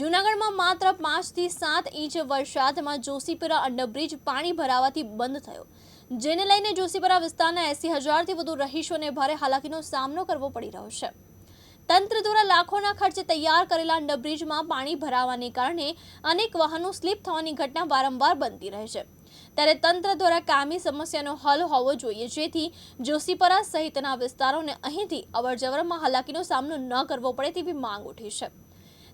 જૂનાગઢમાં માત્ર પાંચથી સાત ઇંચ વરસાદમાં જોશીપુરા અંડરબ્રિજ પાણી ભરાવાથી બંધ થયો. જેને લઈને જોશીપુરા વિસ્તારના એસી હજારથી વધુ રહીશોને ભારે હાલાકીનો સામનો કરવો પડી રહ્યો છે. તંત્ર દ્વારા લાખોના ખર્ચે તૈયાર કરેલા અંડરબ્રિજમાં પાણી ભરાવાને કારણે અનેક વાહનો સ્લીપ થવાની ઘટના વારંવાર બનતી રહે છે. ત્યારે તંત્ર દ્વારા કામી સમસ્યાનો હલ હોવો જોઈએ, જેથી જોશીપરા સહિતના વિસ્તારોને અહીંથી અવરજવરમાં હાલાકીનો સામનો ન કરવો પડે તેવી માંગ ઉઠી છે.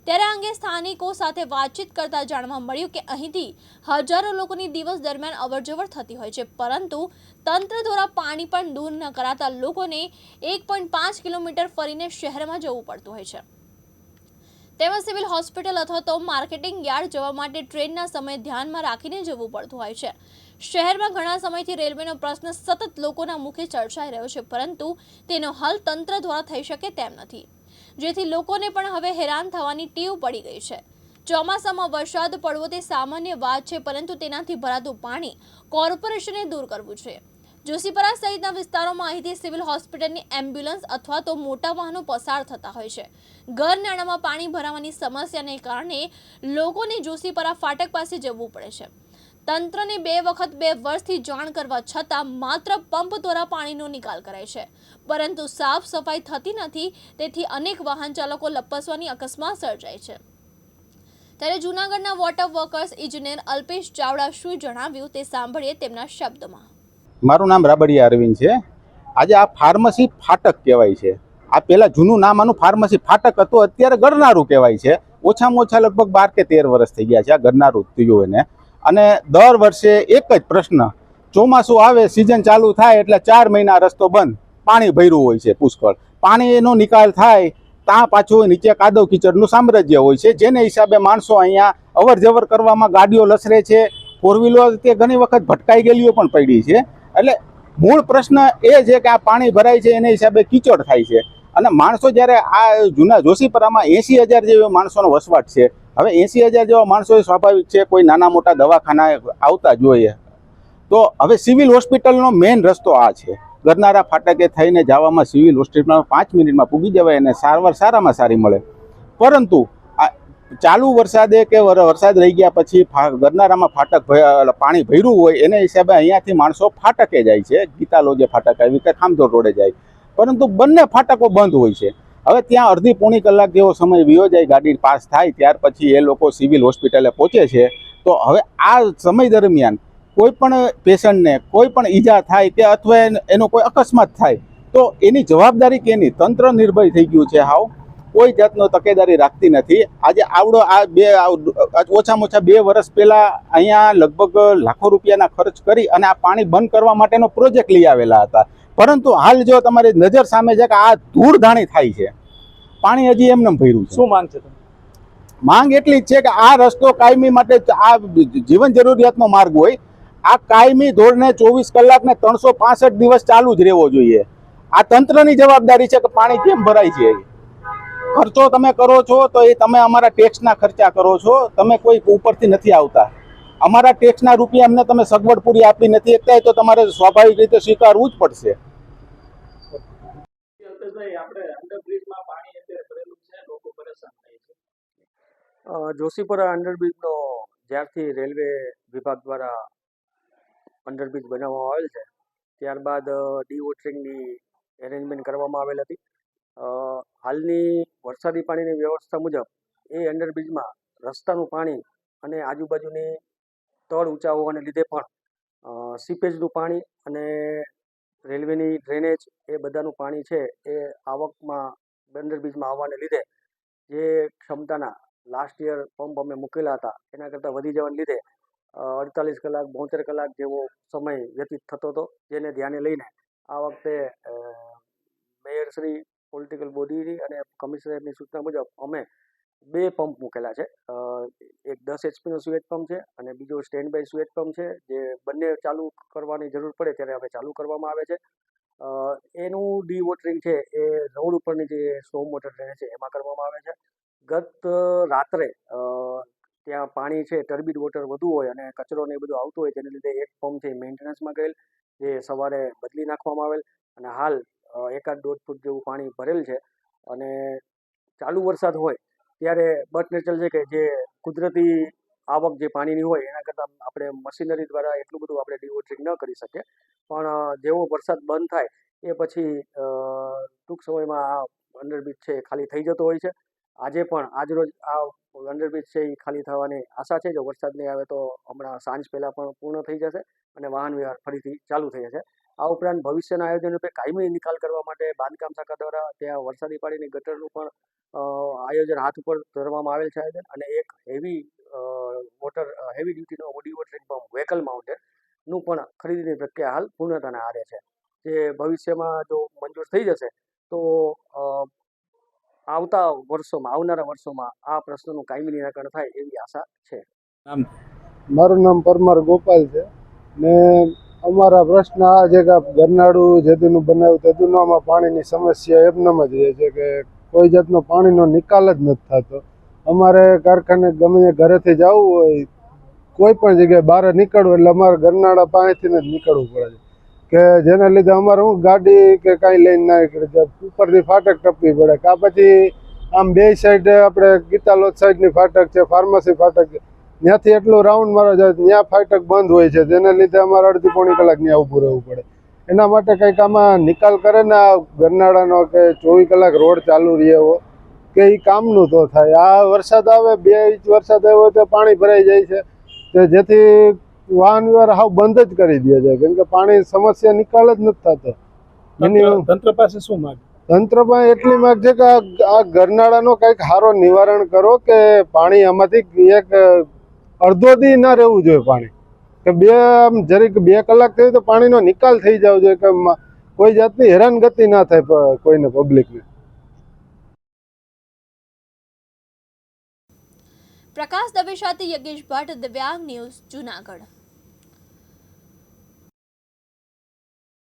ત્યારે આ અંગે સ્થાનિકો સાથે વાતચીત કરતા જાણવા મળ્યું કે અહીંથી હજારો લોકોની દિવસ દરમિયાન અવરજવર થતી હોય છે. પરંતુ તંત્ર દ્વારા પાણી પણ દૂર ન કરાતા લોકોને એક પાંચ કિલોમીટર ફરીને શહેરમાં જવું પડતું હોય છે. તેમજ સિવિલ હોસ્પિટલ અથવા તો માર્કેટિંગ યાર્ડ જવા માટે ટ્રેનના સમય ધ્યાનમાં રાખીને જવું પડતું હોય છે. શહેરમાં ઘણા સમયથી રેલવેનો પ્રશ્ન સતત લોકોના મુખે ચર્ચાઈ રહ્યો છે, પરંતુ તેનો હલ તંત્ર દ્વારા થઈ શકે તેમ નથી. જેથી લોકોને પણ હવે હેરાન થવાની ટેવ પડી ગઈ છે. ચોમાસામાં વરસાદ પડવો તે સામાન્ય વાત છે, પરંતુ તેનાથી ભરાતું પાણી કોર્પોરેશને દૂર કરવું છે. જોશીપરા સહિતના વિસ્તારોમાં અહીંથી સિવિલ હોસ્પિટલની એમ્બ્યુલન્સ અથવા તો મોટા વાહનો પસાર થતા હોય છે. ઘર નાણામાં પાણી ભરાવાની સમસ્યાને કારણે લોકોને જોશીપરા ફાટક પાસે જવું પડે છે. તંત્રને બે વખત બે વર્ષથી જાણ કરવા છતાં માત્ર પંપ દ્વારા પાણીનો નિકાલ કરાય છે. પરંતુ સાફ સફાઈ થતી નથી, તેથી અનેક વાહન ચાલકો લપસવાની અકસ્માત સર્જાય છે. ત્યારે જૂનાગઢના વોટર વર્કર્સ ઇજનેર અલ્પેશ ચાવડા શું જણાવ્યું તે સાંભળીએ તેમના શબ્દમાં. મારું નામ રાબડિયા અરવિંદ છે. આજે આ ફાર્મસી ફાટક કહેવાય છે. આ પહેલાં જૂનું નામ આનું ફાર્મસી ફાટક હતું, અત્યારે ગરનારું કહેવાય છે. ઓછામાં ઓછા લગભગ બાર કે તેર વર્ષ થઈ ગયા છે આ ગરનારું થયું એને. અને દર વર્ષે એક જ પ્રશ્ન, ચોમાસું આવે સિઝન ચાલુ થાય એટલે ચાર મહિના રસ્તો બંધ, પાણી ભર્યું હોય છે પુષ્કળ. પાણીનો નિકાલ થાય, ત્યાં પાછું નીચે કાદવ કીચડનું સામ્રાજ્ય હોય છે. જેને હિસાબે માણસો અહીંયા અવર જવર કરવામાં ગાડીઓ લસરે છે. ફોર વ્હીલર તે ઘણી વખત ભટકાઈ ગયેલીઓ પણ પડી છે. એટલે મૂળ પ્રશ્ન એ છે કે આ પાણી ભરાય છે, એને હિસાબે કીચડ થાય છે. અને માણસો જ્યારે આ જૂના જોશીપરામાં એંસી હજાર જેવા માણસોનો વસવાટ છે, હવે એંસી હજાર જેવા માણસો સ્વાભાવિક છે કોઈ નાના મોટા દવાખાના આવતા જોઈએ. તો હવે સિવિલ હોસ્પિટલનો મેઇન રસ્તો આ છે. ગરનારા ફાટકે થઈને જવામાં સિવિલ હોસ્પિટલમાં પાંચ મિનિટમાં પૂગી જવાય અને સારવાર સારામાં સારી મળે. પરંતુ આ ચાલુ વરસાદે કે વર- વરસાદ રહી ગયા પછી ગરનારામાં ફાટક પાણી ભર્યું હોય, એને હિસાબે અહીંયાથી માણસો ફાટકે જાય છે. ગીતાલો જે ફાટક આવી કે ખામધોર રોડે જાય. પરંતુ બંને ફાટકો બંધ હોય છે. હવે ત્યાં અડધી પોણી કલાક જેવો સમય વિયો જાય ગાડી પાસ થાય, ત્યાર પછી એ લોકો સિવિલ હોસ્પિટલે પહોંચે છે. તો હવે આ સમય દરમિયાન કોઈ પણ પેશન્ટને કોઈ પણ ઈજા થાય કે અથવા એનો કોઈ અકસ્માત થાય, તો એની જવાબદારી કેની? તંત્ર નિર્ભય થઈ ગયું છે હાવ. કોઈ જાતનો તકેદારી રાખતી નથી. આજે આવડો આ બે ઓછામાં ઓછા બે વર્ષ પહેલા અહીંયા લગભગ લાખો રૂપિયાના ખર્ચ કરી અને આ પાણી બંધ કરવા માટેનો પ્રોજેક્ટ લઈ આવેલા હતા. પરંતુ હાલ જો તમારી નજર સામે છે કે આ ધૂળધાણી થાય છે. પાણી હજી એમને ભર્યું છે. શું માંગ છે માંગ એટલી જ છે કે આ રસ્તો કાયમી માટે આ જીવન જરૂરિયાતનો માર્ગ હોય. આ કાયમી ધોરણે ચોવીસ કલાક ને ત્રણસો પાસઠ દિવસ ચાલુ જ રહેવો જોઈએ. આ તંત્રની જવાબદારી છે કે પાણી કેમ ભરાય છે? ખર્ચો તમે કરો છો તો એ તમે અમારા ટેક્સના ખર્ચા કરો છો. તમે કોઈ ઉપરથી નથી આવતા. અમારા ટેક્સના રૂપિયા અમને તમે સગવડ પૂરી આપી નથી એકતા તો તમારે સ્વાભાવિક રીતે સ્વીકારવું જ પડશે. જોશીપુરા અંડરબ્રિજનો જ્યારથી રેલવે વિભાગ દ્વારા અંડરબ્રિજ બનાવવામાં આવેલ છે, ત્યારબાદ ડી વોટરિંગની એરેન્જમેન્ટ કરવામાં આવેલ હતી. હાલની વરસાદી પાણીની વ્યવસ્થા મુજબ એ અંડરબ્રિજમાં રસ્તાનું પાણી અને આજુબાજુની તળ ઊંચા હોવાને લીધે પણ સીપેજનું પાણી અને રેલવેની ડ્રેનેજ એ બધાનું પાણી છે એ આવકમાં અંડરબ્રિજમાં આવવાને લીધે જે ક્ષમતાના લાસ્ટ યર પંપ અમે મૂકેલા હતા એના કરતાં વધી જવાને લીધે અડતાલીસ કલાક, બોતેર કલાક જેવો સમય વ્યતીત થતો હતો, જેને ધ્યાને લઈને આ વખતે મેયરશ્રી પોલિટિકલ બોડીની અને કમિશનરની સૂચના મુજબ અમે બે પંપ મૂકેલા છે. એક દસ એચપીનો સુએજ પંપ છે અને બીજો સ્ટેન્ડ બાય સુએજ પંપ છે, જે બંને ચાલુ કરવાની જરૂર પડે ત્યારે હવે ચાલુ કરવામાં આવે છે. એનું ડી વોટરિંગ છે એ રોડ ઉપરની જે સ્ટોમ વોટર ડ્રેનેજ છે એમાં કરવામાં આવે છે. ગત રાત્રે ત્યાં પાણી છે ટર્બિડ વોટર વધુ હોય અને કચરો ને એ બધું આવતું હોય તેને લીધે એક પંપ છે મેન્ટેનન્સમાં ગયેલ, જે સવારે બદલી નાખવામાં આવેલ અને હાલ એકાદ દોઢ ફૂટ જેવું પાણી ભરેલ છે અને ચાલુ વરસાદ હોય ત્યારે બટ નેચરલ છે કે જે કુદરતી આવક જે પાણીની હોય એના કરતાં આપણે મશીનરી દ્વારા એટલું બધું આપણે ડિવોટરિંગ ન કરી શકીએ. પણ જેવો વરસાદ બંધ થાય એ પછી ટૂંક સમયમાં આ અંડરબ્રિજ છે ખાલી થઈ જતો હોય છે. આજે પણ આજરોજ આ અંડરબ્રિજ છે એ ખાલી થવાની આશા છે. જો વરસાદ નહીં આવે તો હમણાં સાંજ પહેલાં પણ પૂર્ણ થઈ જશે અને વાહન વ્યવહાર ફરીથી ચાલુ થઈ જશે. આ ઉપરાંત ભવિષ્યના આયોજન રૂપે કાયમી નિકાલ કરવા માટે બાંધકામ શાખા દ્વારા ત્યાં વરસાદી પાણીની ગટરનું પણ આયોજન હાથ ઉપર ધરવામાં આવેલ છે આયોજન અને એક હેવી વોટર હેવી ડ્યુટીનો બોડી વોટરિંગ પંપ વ્હીકલ માઉન્ટેડનું પણ ખરીદીની પ્રક્રિયા હાલ પૂર્ણતાના આરે છે. જે ભવિષ્યમાં જો મંજૂર થઈ જશે તો આવતા વર્ષોમાં આવનારા વર્ષોમાં આ પ્રશ્નનું કાયમી નિરાકરણ થાય એવી આશા છે. મારું નામ પરમાર ગોપાલ છે. ને અમારા પ્રશ્ન આ છે કે ગરનાળું જેદીનું બનાવ્યું તેદીનું આમાં પાણીની સમસ્યા એમનામ જ રહે છે કે કોઈ જાતનો પાણીનો નિકાલ જ નથી થતો. અમારે કારખાને ગમે ઘરેથી જવું હોય કોઈ પણ જગ્યાએ બહાર નીકળવું એટલે અમારે ગરનાળા પાણીથી જ નીકળવું પડે છે. કે જેના લીધે અમારે હું ગાડી કે કાંઈ લઈને ના નીકળી જાય ઉપરથી ફાટક ટપવી પડે. કા પછી આમ બે સાઈડ આપણે ગીતાલોદ સાઈડની ફાટક છે ફાર્મસી ફાટક છે. ત્યાંથી એટલું રાઉન્ડ મારો જાય ત્યાં ફાટક બંધ હોય છે. જેના લીધે અમારે અડધી પોણી કલાક ત્યાં ઊભું રહેવું પડે. એના માટે કંઈક આમાં નિકાલ કરે ને આ ગરનાળાનો કે ચોવીસ કલાક રોડ ચાલુ રહે એવો, કે એ કામનું તો થાય. આ વરસાદ આવે, બે ઇંચ વરસાદ આવ્યો તો પાણી ભરાઈ જાય છે. જેથી વાહન વ્યવહાર હાવ બંધ જ કરી દે છે. કેમ કે પાણી સમસ્યા નિકાલ જ નથી થતો. તંત્ર તંત્ર પાસે શું માંગ? તંત્રમાં એટલી માંગ છે કે આ આ ગરનાળાનો કંઈક સારો નિવારણ કરો કે પાણી આમાંથી એક અડધો દી ના રહેવું જોઈએ પાણી. કે બે આમ જરીક બે કલાક થયું તો પાણીનો નિકાલ થઈ જવો જોઈએ કે કોઈ જાતની હેરાનગતિ ના થાય કોઈને પબ્લિકને. પ્રકાશ દવે સાથે યજ્ઞેશ ભટ્ટ દિવ્યાંગ ન્યૂઝ જુનાગઢ.